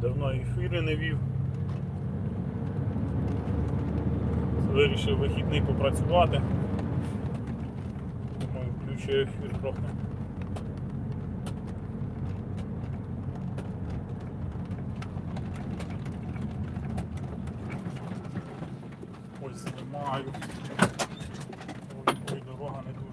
Давно ефіри не вів. Вирішив вихідний попрацювати. Думаю, включу ефір трохи. Ось знімаю. Ой, ой, дорога не дуже.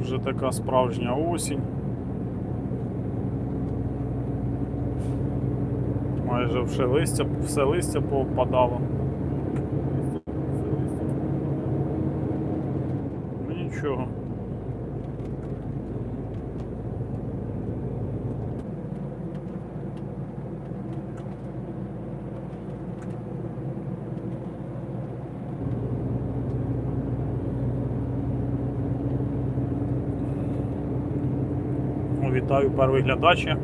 Вже така справжня осінь. Майже все листя, все листя повпадало. Нічого. Вітаю перший глядачі.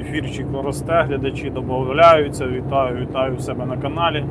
Ефірчик росте, глядачі додаються. Вітаю, вітаю себе на каналі.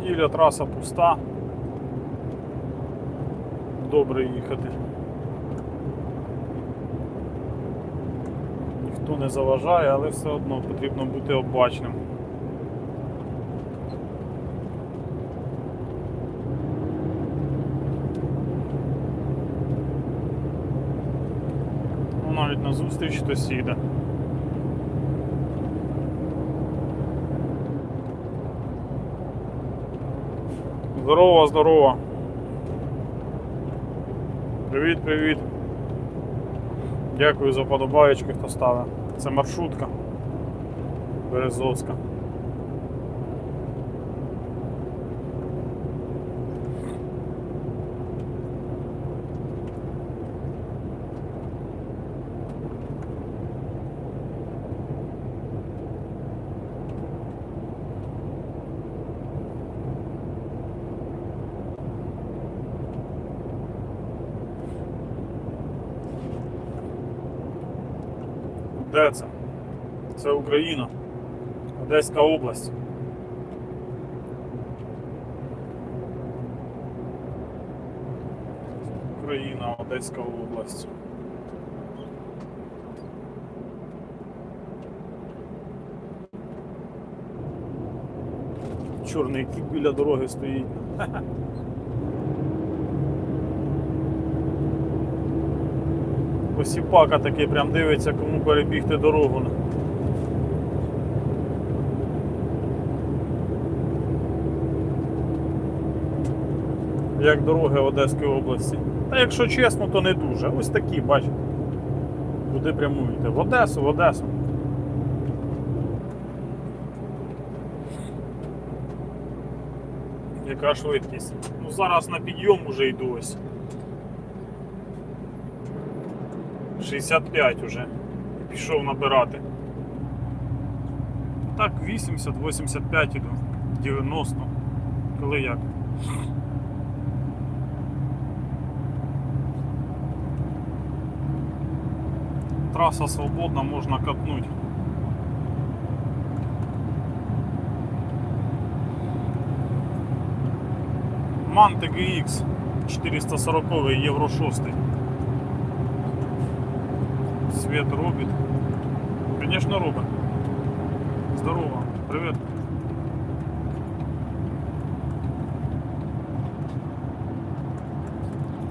Неділя траса пуста. Добре їхати. Ніхто не заважає, але все одно потрібно бути обачним. Ну, навіть на зустріч хтось їде. Здорово, здорово. Привіт, привіт. Дякую за подобаєчки, хто ставив. Це маршрутка. Березовська. Де це? Це Україна. Одеська область. Україна, Одеська область. Чорний кіт біля дороги стоїть. Посіпака такий прям дивиться, кому перебігти дорогу. Як дороги в Одеській області. Та якщо чесно, то не дуже. Ось такі, бачите. Куди прямуєте? В Одесу, в Одесу. Яка швидкість? Ну зараз на підйом уже йду ось. 65 уже пішов набирати. Так, 80, 85 іду, 90, коли як. Траса свободна, можна катнути. Манте GX 440 Євро 6. Свет робит. Конечно, робит. Здорово. Привет.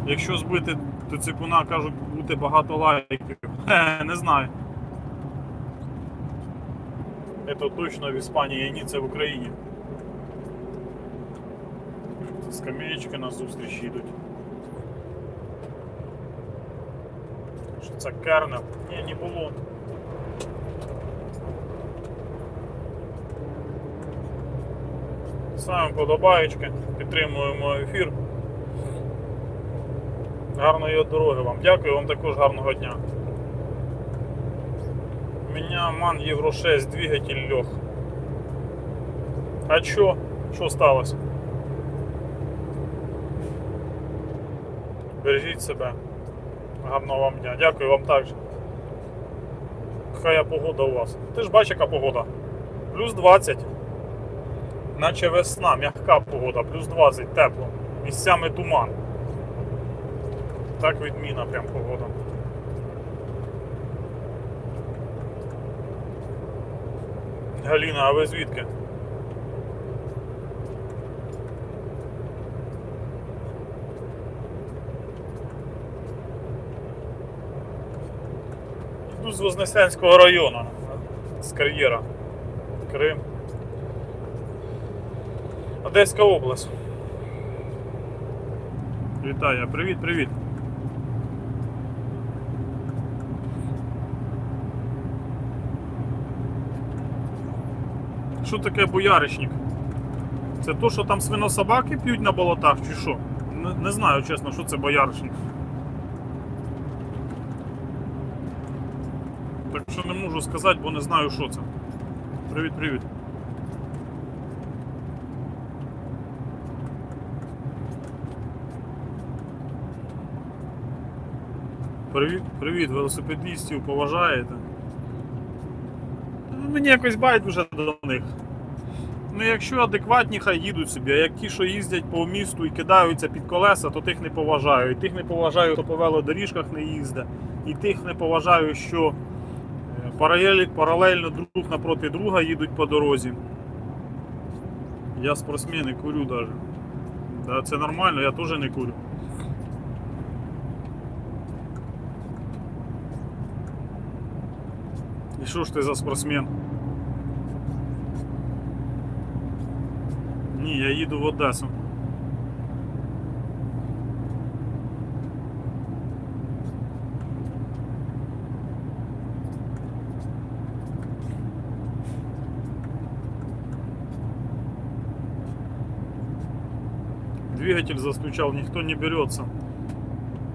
Якщо збити Тицикуна, кажуть, бути багато лайків. Хе, не знаю. Це точно в Іспанії, ні, це в Україні. Це скамеєчки на зустрічі йдуть. Це кернел? Ні, не було. Ставимо подобаєчки, підтримуємо ефір. Гарної дороги вам. Дякую вам також гарного дня. У меня МАН Євро 6 двигатель лег. А чо? Що сталося? Бережіть себе. Гарного вам дня. Дякую вам також. Яка погода у вас. Ти ж бачиш, яка погода. Плюс 20. Наче весна, м'яка погода, плюс 20, тепло. Місцями туман. Так відміна прям погода. Галіна, а ви звідки? З Вознесенського району. З кар'єра. Крим. Одеська область. Вітаю, привіт, привіт. Що таке бояришник? Це то, що там свинособаки п'ють на болотах, чи що? Не, не знаю, чесно, що це бояришник. Так що не можу сказати, бо не знаю, що це. Привіт, привіт. Привіт, велосипедистів поважаєте. Ну, Мені якось байдуже до них. Ну, якщо адекватні, хай їдуть собі, а як ті, що їздять по місту і кидаються під колеса, то тих не поважаю. І тих не поважаю, хто по велодоріжках не їздить. І тих не поважаю, що паралельно друг напроти друга їдуть по дорозі. Я спортсмен і курю навіть. Да, це нормально, я теж не курю. І що ж ти за спортсмен? Ні, я їду в Одесу. Двигатель застучал, никто не берется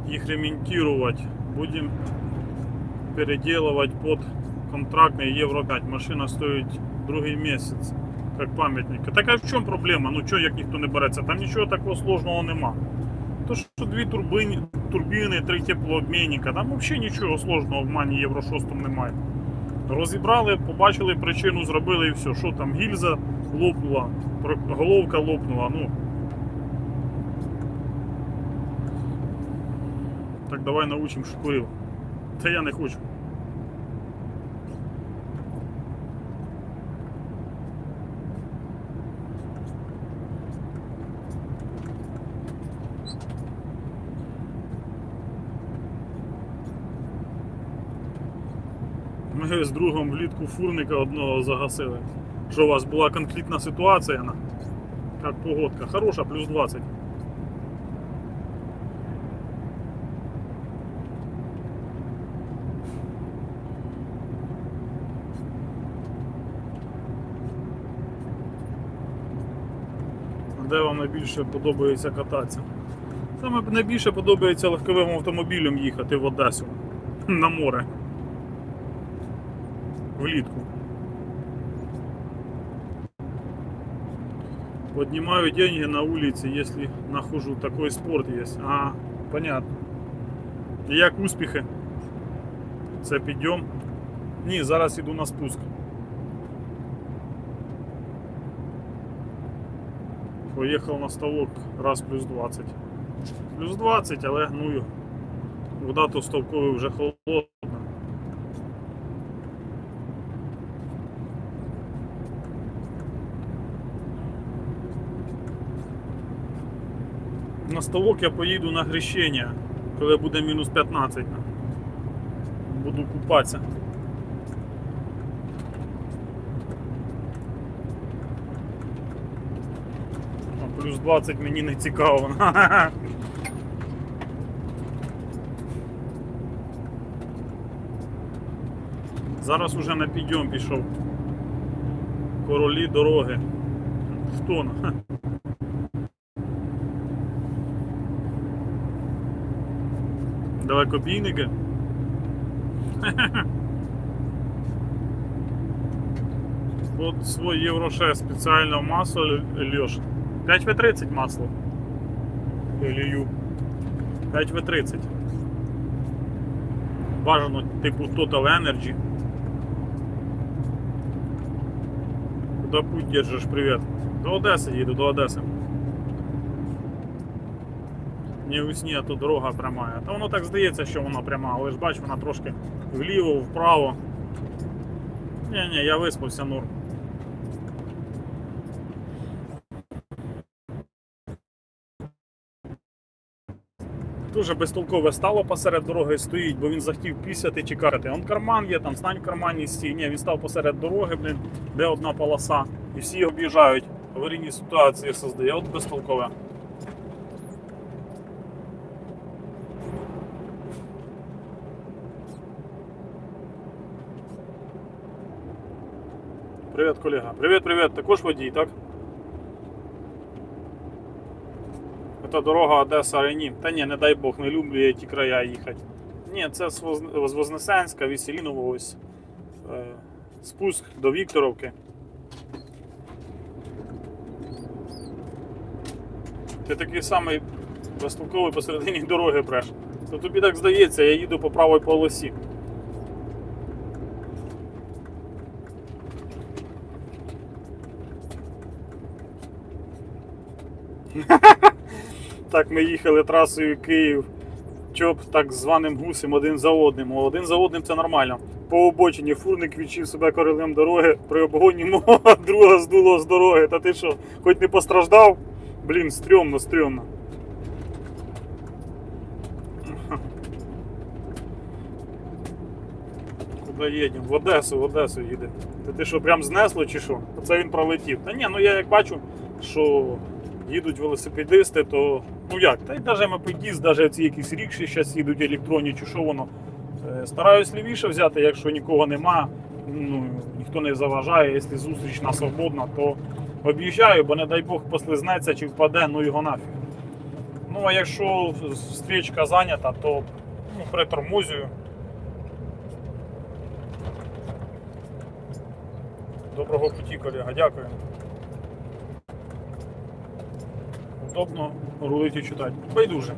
их ремонтировать. Будем переделывать под контрактный Евро 5. Машина стоит другий місяць, як пам'ятник. Так а в чому проблема? Ну чого як ніхто не береться? Там нічого такого сложного нема. То що дві турбини, турбіни, три теплообмінника, там взагалі нічого сложного в мані Євро 6 немає. Розібрали, побачили причину, зробили і все. Що там, гільза лопнула, головка лопнула, ну. Давай научим шкурил. Та я не хочу. Ми з другом влітку фурника одного загасили. Що у вас була конфліктна ситуація? Як погодка? Хороша, плюс 20. Де вам найбільше подобається кататися? Саме найбільше подобається легковим автомобілем їхати в Одесу на море. Влітку. Поднимаю деньги на улице, если нахожу такой спорт есть. А, понятно. Як успіхи? Це підйом. Ні, зараз іду на спуск. Поїхав на ставок раз плюс 20. Плюс 20, але гную. Вода то ставковий вже холодна. На ставок я поїду на хрещення, коли буде мінус 15. Буду купатися. Плюс 20 мені не цікаво. Зараз уже на підйом пішов. Королі дороги. Хто? Далекобійники? От свой Євро 6 спеціального масла Льош. 5В30 масло. Лью. 5В30. Бажано типу Total Energy. Куда путь держиш, привіт. До Одеси їду, до Одеси. Не у сні, а то дорога пряма. Та воно так здається, що вона пряма, але ж бач, вона трошки вліво, вправо. Ні, ні, я виспався норм. Дуже безтолкове стало посеред дороги стоїть, бо він захотів пісяти чи карати. Он карман є, там стань в кармані стій. Ні, він став посеред дороги, блін, де одна полоса. І всі об'їжджають. Аварійні ситуації создає. От безтолкове. Привіт, колега. Привіт, привіт. Також водій, так? Дорога Одеса Рені. Та ні, не дай Бог, не люблю я ті края їхати. Ні, це з Вознесенська, Веселіново ось. Е, спуск до Вікторовки. Ти такий самий безтолковий посередині дороги бреш. То тобі так здається, я їду по правій полосі. Так ми їхали трасою Київ. Чоп так званим гусем один за одним. Один за одним це нормально. По обочині фурник відчив себе королем дороги при обгоні мого друга здуло з дороги. Та ти що, хоч не постраждав? Блін, стрьомно, стрьомно. Куди їдемо? В Одесу, в Одесу їде. Та ти що, прям знесло чи що? Оце він пролетів. Та ні, ну я як бачу, що їдуть велосипедисти, то ну як, та й навіть мопедіст, навіть ці якісь рікші зараз їдуть електронні, чи що воно. Е, Стараюсь лівіше взяти, якщо нікого нема, ну, ніхто не заважає, якщо зустрічна свободна, то об'їжджаю, бо не дай Бог послизнеться чи впаде, ну його нафіг. Ну а якщо стрічка зайнята, то ну, притормозюю. Доброго путі, колега, дякую. Удобно рулити і читати. Байдуже.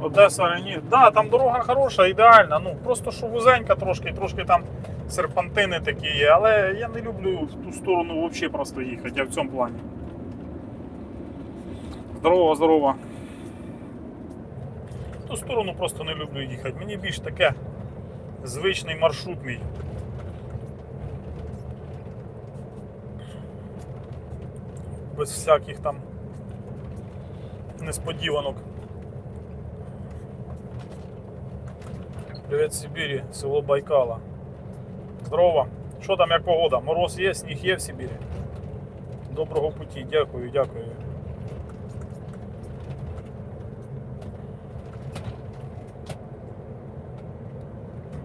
Одеса рані. Да, там дорога хороша, ідеальна. Ну просто що вузенька трошки, трошки там серпантини такі є, але я не люблю в ту сторону взагалі просто їхати, я в цьому плані. Здорово, здорово. В ту сторону просто не люблю їхати. Мені більш таке звичний маршрут мій. Без всяких там несподіванок. Привіт Сибірі, село Байкала. Здорово. Що там як погода? Мороз є, сніг є в Сибірі. Доброго путі, дякую, дякую.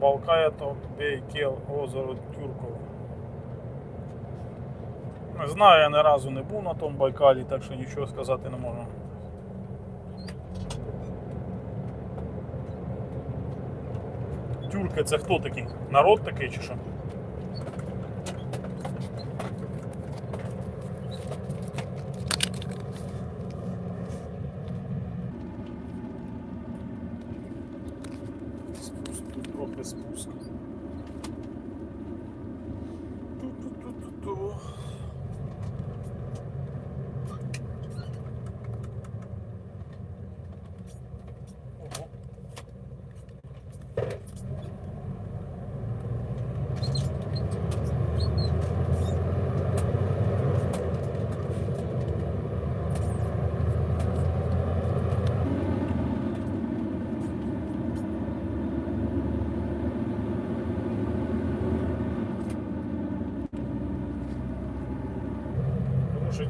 Балкає Бейкел, озеро Тюрково. Не знаю, я ні разу не був на тому Байкалі, так що нічого сказати не можу. Тюрки це хто такий? Народ такий чи що? Трохи спуск.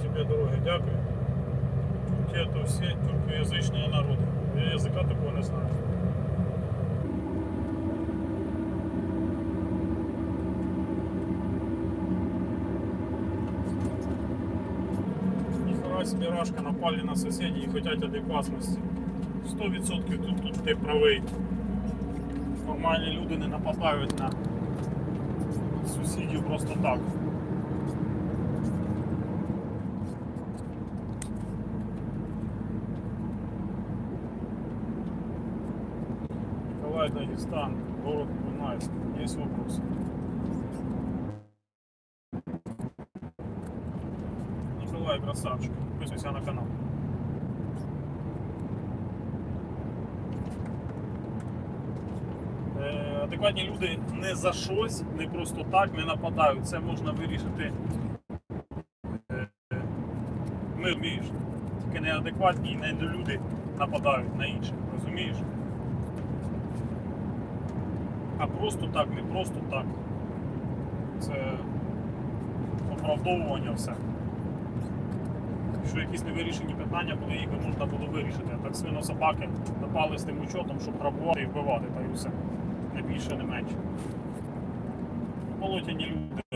Тебе дороги, дякую. Ті то всі тюркоязичні народи. Я язика такого не знаю. Ніхера собі рашка напали на сусідів і хочуть адекватності. 100% тут, тут ти правий. Нормальні люди не нападають на сусідів просто так. Николай Дагестан, город Кунайск. Есть вопросы? Николай, красавчик. Подписывайся на канал. Е, Адекватні люди не за щось, не просто так не нападають. Це можна вирішити. е, Ми вмієш. Тільки неадекватні і не люди нападають на інших, розумієш? А просто так, не просто так. Це оправдовування все. Якщо якісь невирішені питання коли їх можна було вирішити. А так свино собаки напали з тим учотом, щоб грабувати і вбивати, та й усе. Не більше, не менше. Полотяні люди.